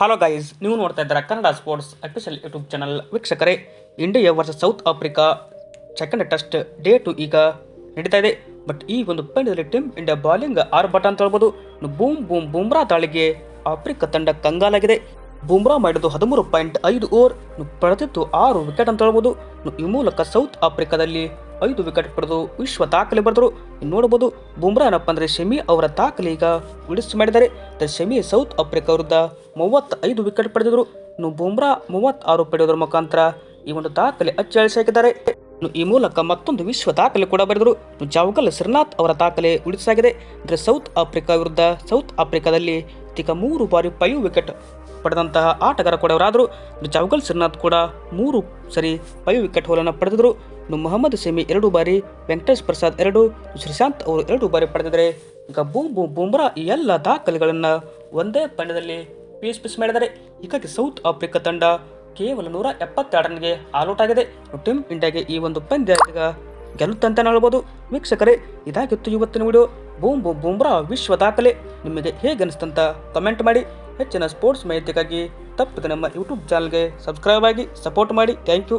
Hello guys ನೀವು ನೋಡ್ತಾ ಇದ್ದೀರಾ Kannada sports official YouTube channel ವೀಕ್ಷಕರೇ India versus South Africa second test day two ಈಗ ನಡೀತಾ ಇದೆ. ಬಟ್ ಈ ಒಂದು ಪಂದ್ಯದಲ್ಲಿ ಟೀಮ್ ಇಂಡಿಯಾ ಬಾಲಿಂಗ್ ಬಟ್ ಅಂತ ಹೇಳ್ಬೋದು ಬೂಮ್ ಬೂಮ್ ಬೂಮ್ರಾ ದಾಳಿಗೆ ಆಫ್ರಿಕಾ ತಂಡ ಕಂಗಾಲಾಗಿದೆ. ಬೂಮ್ರಾ ಮಾಡಿದ್ದು ಹದಿಮೂರು ಪಾಯಿಂಟ್ ಐದು ಓವರ್ ಪಡೆದಿತ್ತು ಆರು ವಿಕೆಟ್ ಅಂತ ಹೇಳ್ಬೋದು ಈ ಮೂಲಕ ಸೌತ್ ಆಫ್ರಿಕಾದಲ್ಲಿ ಐದು ವಿಕೆಟ್ ಪಡೆದು ವಿಶ್ವ ದಾಖಲೆ ಬರೆದರು. ನೋಡಬಹುದು ಬುಮ್ರಾ ಏನಪ್ಪ ಅಂದರೆ ಶಮಿ ಅವರ ದಾಖಲೆ ಈಗ ಉಳಿಸಿ ಮಾಡಿದ್ದಾರೆ. ಶಮಿ ಸೌತ್ ಆಫ್ರಿಕಾ ವಿರುದ್ಧ ಮೂವತ್ತೈದು ವಿಕೆಟ್ ಪಡೆದಿದ್ರು ಇನ್ನು ಬುಮ್ರಾ ಮೂವತ್ತಾರು ಪಡೆಯೋದ್ರ ಮುಖಾಂತರ ಈ ಒಂದು ದಾಖಲೆ ಅಚ್ಚಳಿಸಿ ಹಾಕಿದ್ದಾರೆ ಈ ಮೂಲಕ ಮತ್ತೊಂದು ವಿಶ್ವ ದಾಖಲೆ ಕೂಡ ಬರೆದರು. ಜಾವಗಲ್ ಶ್ರೀನಾಥ್ ಅವರ ದಾಖಲೆ ಉಳಿಸಲಾಗಿದೆ ಅಂದರೆ ಸೌತ್ ಆಫ್ರಿಕಾ ವಿರುದ್ಧ ಸೌತ್ ಆಫ್ರಿಕಾದಲ್ಲಿ ಈಗ ಮೂರು ಬಾರಿ ಪೈವ್ ವಿಕೆಟ್ ಪಡೆದಂತಹ ಆಟಗಾರ ಕೂಡ ಅವರಾದರು ಜಾವಗಲ್ ಶ್ರೀನಾಥ್ ಕೂಡ ಮೂರು ಸರಿ ಪೈವ್ ವಿಕೆಟ್ ಹೋಲನ್ನು ಪಡೆದಿದ್ರು ಇನ್ನು ಮೊಹಮ್ಮದ್ ಶಮಿ ಎರಡು ಬಾರಿ, ವೆಂಕಟೇಶ್ ಪ್ರಸಾದ್ ಎರಡು, ಶ್ರೀಶಾಂತ್ ಅವರು ಎರಡು ಬಾರಿ ಪಡೆದಿದ್ದಾರೆ. ಈಗ ಬೂಮ್ ಬೂಮ್ ಬೂಮ್ರಾ ಈ ಎಲ್ಲ ದಾಖಲೆಗಳನ್ನು ಒಂದೇ ಪಂದ್ಯದಲ್ಲಿ ಪೀಸ್ ಪೀಸ್ ಮಾಡಿದ್ದಾರೆ. ಹೀಗಾಗಿ ಸೌತ್ ಆಫ್ರಿಕಾ ತಂಡ ಕೇವಲ ನೂರ ಎಪ್ಪತ್ತೆರಡು ರನ್ಗೆ ಆಲ್ಔಟ್ ಆಗಿದೆ. ಟೀಮ್ ಇಂಡಿಯಾಗೆ ಈ ಒಂದು ಪಂದ್ಯ ಈಗ ಗೆಲ್ಲುತ್ತಂತ ಹೇಳ್ಬೋದು ವೀಕ್ಷಕರೇ, ಇದಾಗಿತ್ತು ಇವತ್ತಿನ ವಿಡಿಯೋ. ಬೂಮ್ ಬೂಮ್ ಬೂಮ್ರಾ ವಿಶ್ವ ದಾಖಲೆ ನಿಮಗೆ ಹೇಗೆ ಅನಿಸ್ತಂತ ಕಮೆಂಟ್ ಮಾಡಿ. ಹೆಚ್ಚಿನ ಸ್ಪೋರ್ಟ್ಸ್ ಮಾಹಿತಿಗಾಗಿ ತಪ್ಪದೆ ನಮ್ಮ ಯೂಟ್ಯೂಬ್ ಚಾನಲ್ಗೆ ಸಬ್ಸ್ಕ್ರೈಬ್ ಆಗಿ ಸಪೋರ್ಟ್ ಮಾಡಿ. Thank you.